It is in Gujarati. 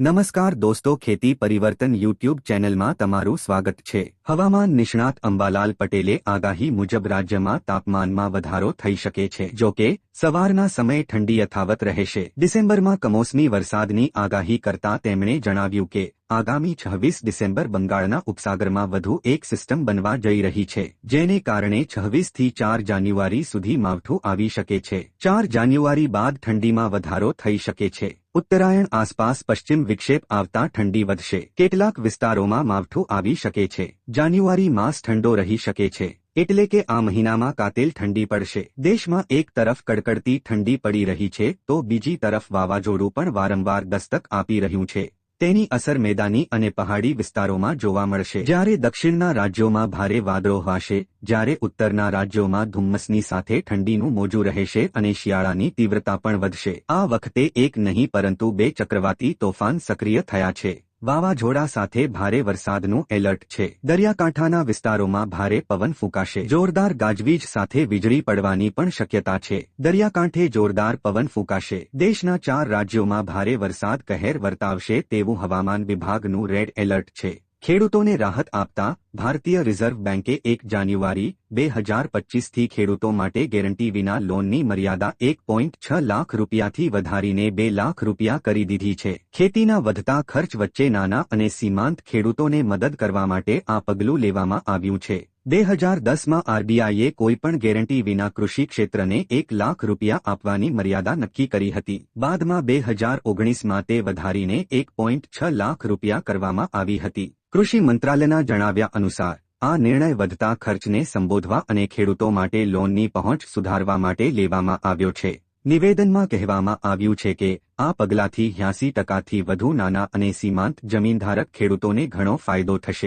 નમસ્કાર દોસ્તો, ખેતી પરિવર્તન યુટ્યુબ ચેનલમાં તમારું સ્વાગત છે. હવામાન નિષ્ણાત અંબાલાલ પટેલે આગાહી મુજબ રાજ્યમાં તાપમાનમાં વધારો થઈ શકે છે. જો કે, સવારના સમયે ઠંડી યથાવત રહેશે. ડિસેમ્બરમાં કમોસમી વરસાદની આગાહી કરતા તેમણે જણાવ્યું કે, આગામી છવ્વીસ ડિસેમ્બર બંગાળના ઉપસાગરમાં વધુ એક સિસ્ટમ બનવા જઈ રહી છે, જેને કારણે છવ્વીસથી ચાર જાન્યુઆરી સુધી માવઠું આવી શકે છે. ચાર જાન્યુઆરી બાદ ઠંડીમાં વધારો થઈ શકે છે. ઉત્તરાયણ આસપાસ પશ્ચિમ વિક્ષેપ આવતા ઠંડી વધશે. કેટલાક વિસ્તારોમાં માવઠું આવી શકે છે. જાન્યુઆરી માસ ઠંડો રહી શકે છે. એટલે કે આ મહિનામાં કાતિલ ઠંડી પડશે. દેશમાં એક તરફ કડકડતી ઠંડી પડી રહી છે, તો બીજી તરફ વાવાઝોડું પણ વારંવાર દસ્તક આપી રહ્યું છે. તેની અસર મેદાની અને પહાડી વિસ્તારોમાં જોવા મળશે. જ્યારે દક્ષિણના રાજ્યોમાં ભારે વાદળો હશે, જ્યારે ઉત્તરના રાજ્યોમાં ધુમ્મસની સાથે ઠંડીનું મોજું રહેશે અને શિયાળાની તીવ્રતા પણ વધશે. આ વખતે એક નહીં, પરંતુ બે ચક્રવાતી તોફાન સક્રિય થયા છે. વાવાઝોડા સાથે ભારે વરસાદનું એલર્ટ છે. દરિયાકાંઠાના વિસ્તારોમાં ભારે પવન ફૂંકાશે. જોરદાર ગાજવીજ સાથે વીજળી પડવાની પણ શક્યતા છે. દરિયાકાંઠે જોરદાર પવન ફૂંકાશે. દેશના ચાર રાજ્યોમાં ભારે વરસાદ કહેર વર્તાવશે તેવું હવામાન વિભાગનું રેડ એલર્ટ છે. ખેડૂતોને રાહત આપતા ભારતીય રિઝર્વ બેંકે એક જાન્યુઆરી બે હજાર પચીસથી ખેડૂતો માટે ગેરંટી વિના લોનની મર્યાદા એક પોઈન્ટ છ લાખ રૂપિયાથી વધારીને બે લાખ રૂપિયા કરી દીધી છે. ખેતીના વધતા ખર્ચ વચ્ચે નાના અને સીમાંત ખેડૂતોને મદદ કરવા માટે આ પગલું લેવામાં આવ્યું છે. બે હજાર દસમાં આરબીઆઈએ કોઈપણ ગેરંટી વિના કૃષિ ક્ષેત્રને એક લાખ રૂપિયા આપવાની મર્યાદા નક્કી કરી હતી. બાદમાં બે હજાર ઓગણીસમાં તે વધારીને એક પોઈન્ટ છ લાખ રૂપિયા કરવામાં આવી હતી. કૃષિ મંત્રાલયના જણાવ્યા અનુસાર, આ નિર્ણય વધતા ખર્ચને સંબોધવા અને ખેડૂતો માટે લોનની પહોંચ સુધારવા માટે લેવામાં આવ્યો છે. નિવેદનમાં કહેવામાં આવ્યું છે કે, આ પગલાંથી યાસી ટકાથી વધુ નાના અને સીમાંત જમીનધારક ખેડૂતોને ઘણો ફાયદો થશે.